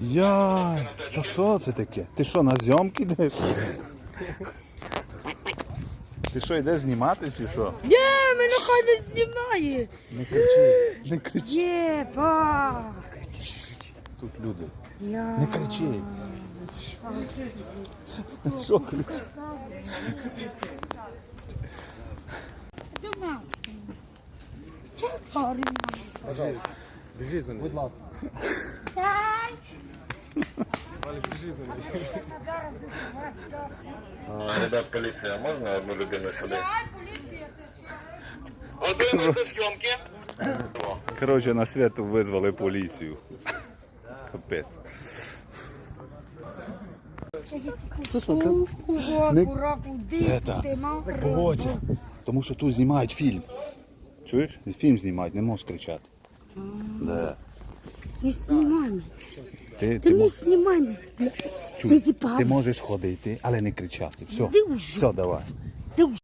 Яй, та що це таке? Ти що, на зйомки йдеш? Ти що, йдеш знімати чи що? Ні, мене хай не знімає. Не кричи, не кричи. Єба. Тут люди. Я... Не кричи. Що кричи? Біжи за ним. Будь ласка. Ребят, поліція, можна одну людину сюди? Отримуйте зйомки. Коротше, на святу визвали поліцію. Капець. Не- ти мав? Погодься. Тому що тут знімають фільм. Чуєш? Фільм знімають, не можеш кричати. Да. Не знімай мене. Ти, Ти ти, не мож- знімай мене. чуй, ти можеш ходити, але не кричати. Все, Ти вже. все, давай. Ти